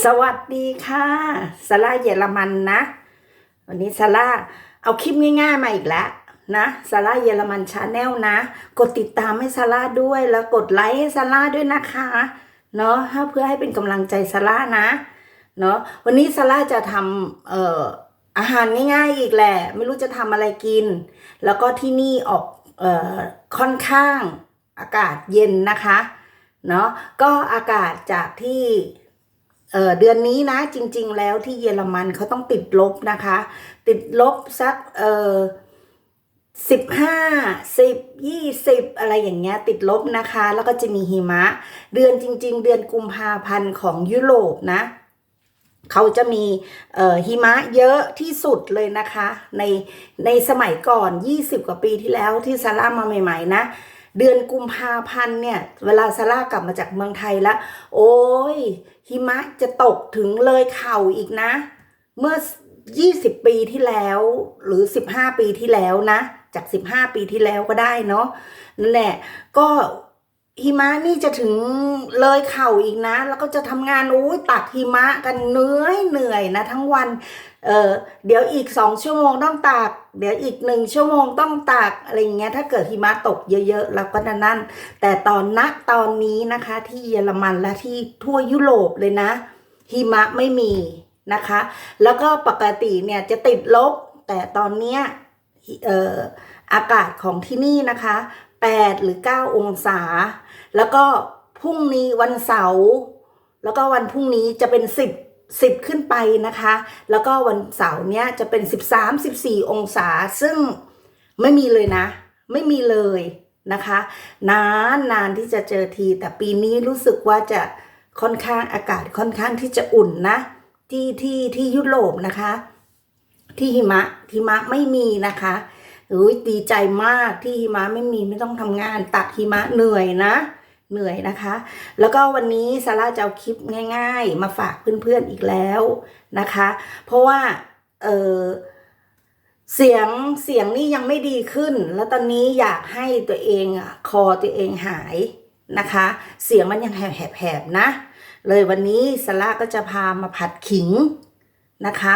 สวัสดีค่ะซาร่าเยอรมันนะ วันนี้ซาร่าเอาคลิปง่ายๆมาอีกแล้วนะซาร่าเยอรมันชาแนลนะ กดติดตามให้ซาร่าด้วยแล้วกดไลค์ให้ซาร่าด้วยนะคะเนาะเพื่อให้เป็นกำลังใจซาร่านะเนาะวันนี้ซาร่าจะทำเอ่ออาหารง่ายๆอีกแหละ ไม่รู้จะทำอะไรกิน แล้วก็ที่นี่ออกเอ่อค่อนข้างอากาศเย็นนะคะเนาะก็อากาศจากที่ เเดือนนี้นะจริง ๆ แล้วที่เยอรมันเขาต้องติดลบนะคะ ติดลบสักเออสิบห้าสิบยี่สิบอะไรอย่างเงี้ยติดลบนะคะ แล้วก็จะมีหิมะ เดือนจริง ๆ เดือนกุมภาพันธ์ของยุโรปนะเขาจะมีหิมะเยอะที่สุดเลยนะคะ ในในสมัยก่อน 20 กว่าปีที่แล้วที่ซาร่ามาใหม่ ๆ นะ เดือนกุมภาพันธ์เนี่ย เวลาซาร่ากลับมาจากเมืองไทยแล้ว โอ้ย หิมะจะตกถึงเลยเข่าอีกนะ เมื่อ 20 ปีที่แล้วหรือ 15 ปีที่แล้วนะ จาก 15 ปีที่แล้วก็ได้เนาะนั่นแหละก็หิมะนี่จะถึงเลยเข่าอีกนะ แล้วก็จะทำงานอู้ตักหิมะกันเหนื่อยเหนื่อยนะ ทั้งวัน เออเดี๋ยวอีกสองชั่วโมงต้องตาก เดี๋ยวอีกหนึ่งชั่วโมงต้องตากอะไรอย่างเงี้ยถ้าเกิดหิมะตกเยอะๆเราก็จะนั่นแต่ตอนนักตอนนี้นะคะ ที่เยอรมันและที่ทั่วยุโรปเลยนะหิมะไม่มีนะคะ แล้วก็ปกติเนี่ยจะติดลบ แต่ตอนเนี้ยเอ่ออากาศของที่นี่นะคะ8หรือ 9 องศา แล้วก็พรุ่งนี้วันเสาร์แล้วก็วันพรุ่งนี้จะเป็น 10 10 ขึ้นไปนะคะ แล้วก็วันเสาร์เนี้ยจะเป็น 13 14 องศา ซึ่งไม่มีเลยนะ ไม่มีเลยนะคะ นานนานที่จะเจอที แต่ปีนี้รู้สึกว่าจะค่อนข้างอากาศค่อนข้างที่จะอุ่นนะ ที่ที่ที่ยุโรปนะคะ ที่หิมะหิมะไม่มีนะคะอุ้ยดีใจมากที่หิมะไม่มีไม่ต้องทำงานตักหิมะเหนื่อยนะ เหนื่อยนะคะ แล้วก็วันนี้ซาร่าจะเอาคลิปง่าย ๆ มาฝากเพื่อนๆอีกแล้วนะคะ เพราะว่าเออเสียงเสียงนี่ยังไม่ดีขึ้น แล้วตอนนี้อยากให้ตัวเองอะคอตัวเองหายนะคะ เสียงมันยังแหบๆนะ เลยวันนี้ซาร่าก็จะพามาผัดขิงนะคะ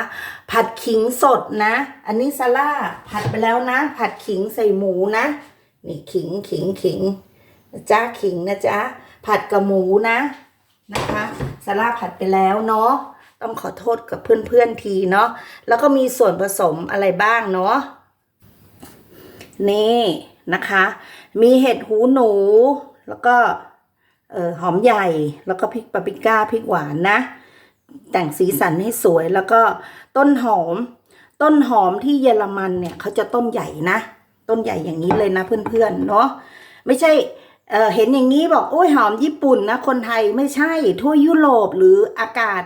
ผัดขิงสดนะ อันนี้ซาร่าผัดไปแล้วนะ ผัดขิงใส่หมูนะ นี่ขิงขิงขิง นะจ้าขิงนะจ๊ะผัดกับหมูนะนะคะซาร่าผัดไปแล้วเนาะต้องขอโทษกับเพื่อนๆทีเนาะแล้วก็มีส่วนผสมอะไรบ้างเนาะนี่นะคะ มีเห็ดหูหนู แล้วก็หอมใหญ่ แล้วก็พริกปาปริก้าพริกหวานนะ แต่งสีสันให้สวยแล้วก็ต้นหอม ต้นหอมที่เยอรมันเนี่ยเขาจะต้นใหญ่นะ ต้นใหญ่อย่างนี้เลยนะเพื่อนๆเนาะไม่ใช่ เเห็นอย่างนี้บอกโอ้ยหอมญี่ปุ่นนะคนไทยไม่ใช่ทั่วยุโรปหรืออากาศ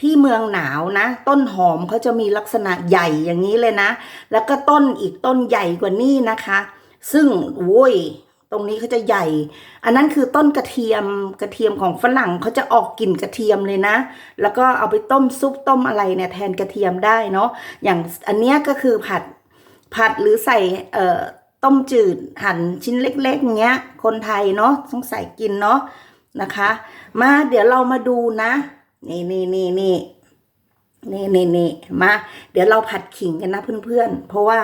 ที่เมืองหนาวนะ ต้นหอมเขาจะมีลักษณะใหญ่อย่างนี้เลยนะ แล้วก็ต้นอีกต้นใหญ่กว่านี้นะคะ ซึ่งโว้ยตรงนี้เขาจะใหญ่ อันนั้นคือต้นกระเทียมกระเทียมของฝรั่งเขาจะออกกลิ่นกระเทียมเลยนะ แล้วก็เอาไปต้มซุปต้มอะไรเนี่ยแทนกระเทียมได้เนาะอย่างอันเนี้ยก็คือผัดผัดหรือใส่เอ่อ ต้มจืดหั่นชิ้นเล็กๆเงี้ย คนไทยเนาะต้องใส่กินเนาะนะคะ มาเดี๋ยวเรามาดูนะ นี่นี่นี่นี่นี่นี่นี่มา เดี๋ยวเราผัดขิงกันนะเพื่อนๆ เพราะว่า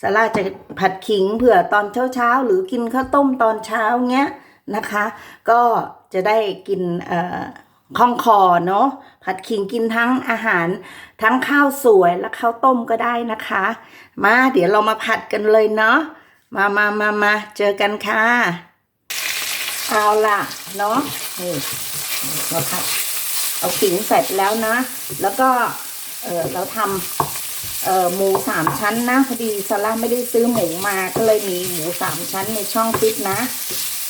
ซาร่าจะผัดขิงเผื่อตอนเช้าๆ หรือกินข้าวต้มตอนเช้าเงี้ยนะคะ ก็จะได้กินเอ่อคล่องคอเนาะผัดขิงกินทั้งอาหารทั้งข้าวสวยและข้าวต้มก็ได้นะคะ มาเดี๋ยวเรามาผัดกันเลยเนาะ มามามามาเจอกันค่ะ เอาล่ะ เนาะนี่เราผัดเอาขิงเสร็จแล้วนะ แล้วก็เออเราทำเออหมูสามชั้นนะพอดีซาร่าไม่ได้ซื้อหมูมาก็เลยมีหมูสามชั้นในช่องฟิตนะ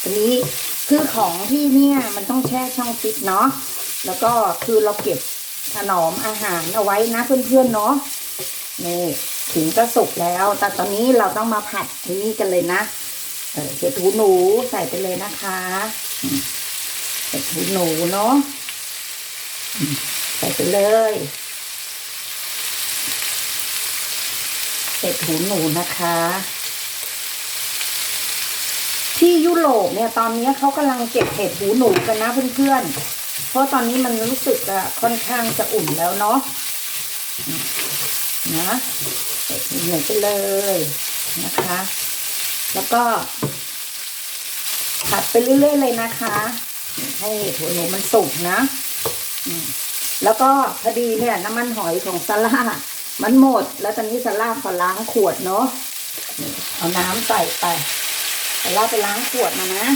อันนี้คือของที่เนี่ยมันต้องแช่ช่องฟิตเนาะแล้วก็คือเราเก็บถนอมอาหารเอาไว้นะเพื่อนๆเนาะนี่ ขิงก็สุกแล้ว แต่ตอนนี้เราต้องมาผัดที่นี่กันเลยนะ เออเห็ดหูหนูใส่ไปเลยนะคะเห็ดหูหนูเนาะใส่ไปเลยเห็ดหูหนูนะคะ ที่ยุโรปเนี่ยตอนนี้เขากำลังเก็บเห็ดหูหนูกันนะเพื่อนๆ เพราะตอนนี้มันรู้สึกอะค่อนข้างจะอุ่นแล้วเนาะนะ ใส่ถุงหนึ่งไปเลยนะคะ แล้วก็ ผัดไปเรื่อยๆเลยนะคะ ให้หัวหนูมันสุกนะแล้วก็พอดีเนี่ยน้ำมันหอยของซาร่ามันหมด แล้วตอนนี้ซาร่าขอล้างขวดเนาะเอาน้ำใส่ไปซาร่าไปล้างขวดมานะ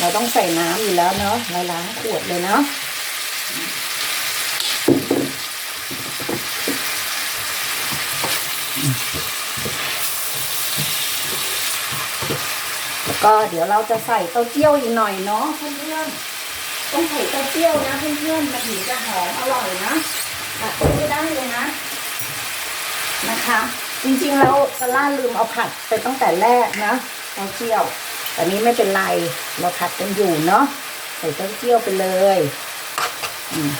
เราต้องใส่น้ำอยู่แล้วเนาะเราล้างขวดเลยเนาะก็เดี๋ยวเราจะใส่เต้าเจี้ยวอีกหน่อยเนาะเพื่อนๆต้องใส่เต้าเจี้ยวนะเพื่อนๆมันถึงจะหอมอร่อยนะผัดไม่ได้เลยนะ นะคะ จริงๆแล้วซาร่าลืมเอาผัดไปตั้งแต่แรกนะเต้าเจี้ยว แต่นี้ไม่เป็นไร เราผัดกันอยู่เนาะ ใส่เต้าเจี้ยวไปเลยอืม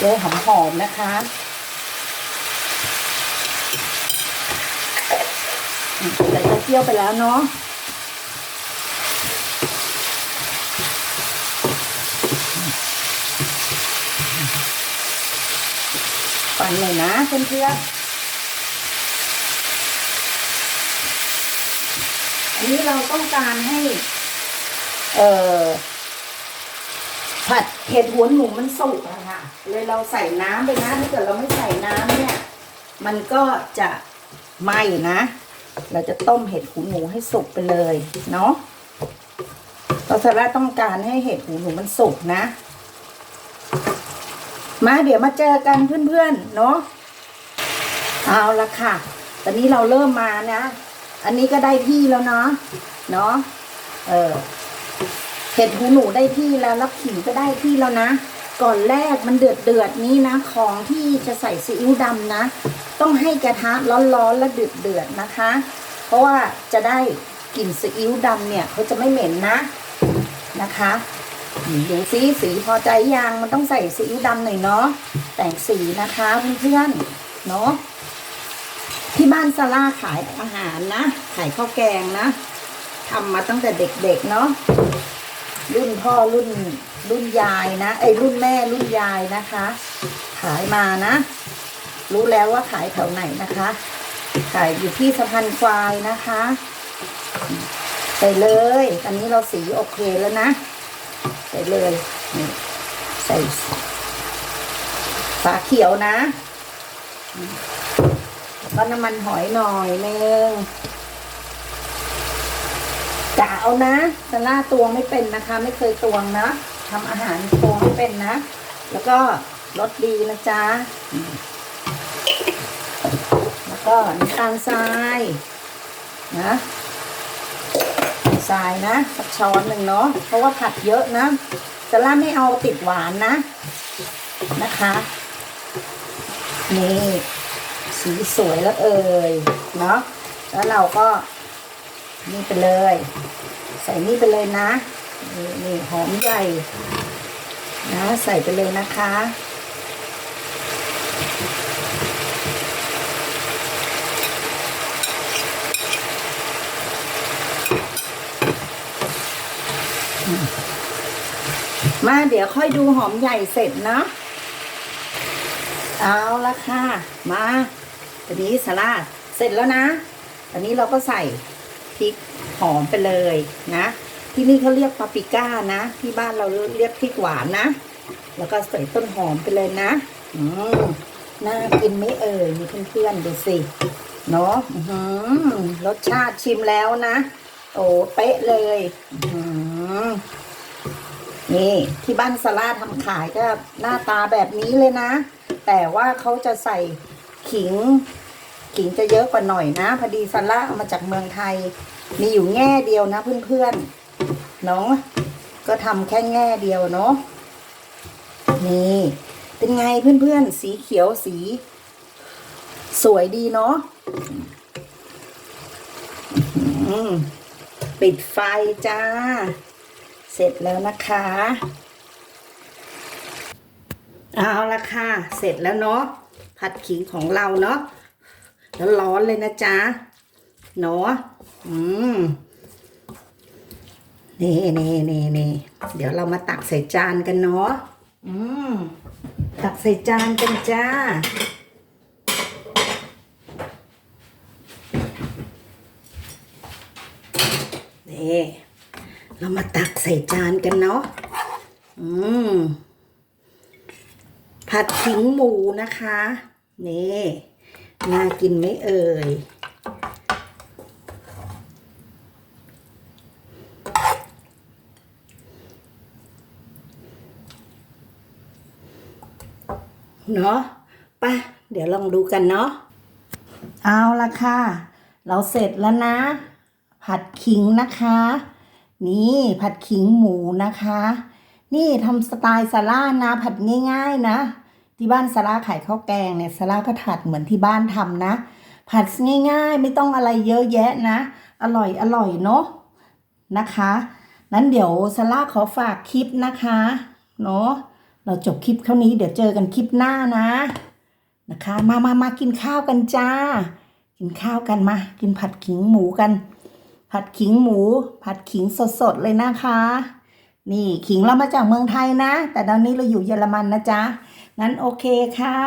เลยหอมๆนะคะ ใส่เต้าเจี้ยวไปแล้วเนาะปั่นเลยนะเพื่อนๆ อันนี้เราต้องการให้ เอ่อ ผัดเห็ดหัวหมูมันสุกอะค่ะเลยเราใส่น้ำไปนะถ้าเกิดเราไม่ใส่น้ำเนี่ย มันก็จะไหม้นะ เราจะต้มเห็ดหูหนูให้สุกไปเลยเนาะเราสาระต้องการให้เห็ดหูหนูมันสุกนะ มาเดี๋ยวมาเจอกันเพื่อนๆเนาะเอาละค่ะ ตอนนี้เราเริ่มมานะ อันนี้ก็ได้ที่แล้วเนาะเนาะเออเห็ดหูหนูได้ที่แล้วแล้วขิงก็ได้ที่แล้วนะก่อนแรกมันเดือดเดือดนี้นะ ของที่จะใส่ซีอิ๊วดำนะ ต้องให้กระทะร้อนๆและเดือดเดือดนะคะ เพราะว่าจะได้กลิ่นซีอิ๊วดำเนี่ยเขาจะไม่เหม็นนะนะคะดูสีสีพอใจยังมันต้องใส่ซีอิ๊วดำหน่อยเนาะแต่งสีนะคะเพื่อนๆเนาะ ที่บ้านซาร่าขายอาหารนะ ขายข้าวแกงนะทำมาตั้งแต่เด็กๆเนาะรุ่นพ่อรุ่นรุ่นยายนะไอ้รุ่นแม่รุ่นยายนะคะ ขายมานะ รู้แล้วว่าขายแถวไหนนะคะ ขายอยู่ที่สะพานควายนะคะ ใส่เลยตอนนี้เราสีโอเคแล้วนะ ใส่เลยนี่ใส่ฝาเขียวนะ ก็น้ำมันหอยหน่อยนึงกะเอานะซาร่าตวงไม่เป็นนะคะ ไม่เคยตวงนะทำอาหารตวงไม่เป็นนะ แล้วก็รสดีนะจ๊ะ แล้วก็น้ำตาลทรายนะทรายนะสักช้อนหนึ่งเนาะเพราะว่าผัดเยอะนะซาร่าไม่เอาติดหวานนะนะคะนี่ สีสวยแล้วเอ่ยเนาะแล้วเราก็นี่ไปเลย ใส่นี่ไปเลยนะนี่นี่หอมใหญ่นะใส่ไปเลยนะคะมาเดี๋ยวค่อยดูหอมใหญ่เสร็จเนาะเอาละค่ะ มา ตอนนี้สลัดเสร็จแล้วนะอันนี้เราก็ใส่พริกหอมไปเลยนะ ที่นี่เขาเรียกปาปิก้านะ ที่บ้านเราเรียกพริกหวานนะ แล้วก็ใส่ต้นหอมไปเลยนะ อืมน่ากินไม่เอ่ยมีเพื่อนๆดูสิเนาะรสชาติชิมแล้วนะ โอ้เป๊ะเลยนี่ ที่บ้านซาร่าทำขายก็หน้าตาแบบนี้เลยนะ แต่ว่าเขาจะใส่ ขิง ขิงจะเยอะกว่าหน่อยนะ พอดีซาร่าเอามาจากเมืองไทย มีอยู่แง่เดียวนะเพื่อนๆเนาะก็ทำแค่แง่เดียวเนาะนี่เป็นไงเพื่อนๆ สีเขียวสี สวยดีเนาะปิดไฟจ้า เสร็จแล้วนะคะ เอาละค่ะ เสร็จแล้วเนาะ ผัดขิงของเราเนาะแล้วร้อนเลยนะจ๊ะเนาะอืมนี่นี่นี่นี่เดี๋ยวเรามาตักใส่จานกันเนาะอืมตักใส่จานกันจ้านี่เรามาตักใส่จานกันเนาะอืมผัดขิงหมูนะคะ นี่น่ากินไหมเอ่ย เนาะไปเดี๋ยวลองดูกันเนาะ เอาละค่ะ เราเสร็จแล้วนะ ผัดขิงนะคะ นี่ผัดขิงหมูนะคะ นี่ทำสไตล์ซาร่านะ ผัดง่าย ๆ นะ ที่บ้านซาร่าขายข้าวแกงเนี่ยซาร่าก็ผัดเหมือนที่บ้านทำนะ ผัดง่ายๆ ไม่ต้องอะไรเยอะแยะนะ อร่อยอร่อยเนาะนะคะนั้นเดี๋ยวซาร่าขอฝากคลิปนะคะเนาะเราจบคลิปเท่านี้เดี๋ยวเจอกันคลิปหน้านะนะคะ มามามากินข้าวกันจ้า กินข้าวกันมา กินผัดขิงหมูกัน ผัดขิงหมู ผัดขิงสดๆเลยนะคะ นี่ขิงเรามาจากเมืองไทยนะ แต่ตอนนี้เราอยู่เยอรมันนะจ๊ะ งั้นโอเคค่ะ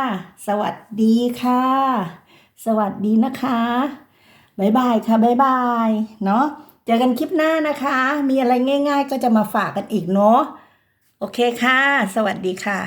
สวัสดีค่ะ สวัสดีนะคะบายบายค่ะบายบายเนาะเจอกันคลิปหน้านะคะ มีอะไรง่าย ๆ ก็จะมาฝากกันอีกเนาะโอเคค่ะ สวัสดีค่ะ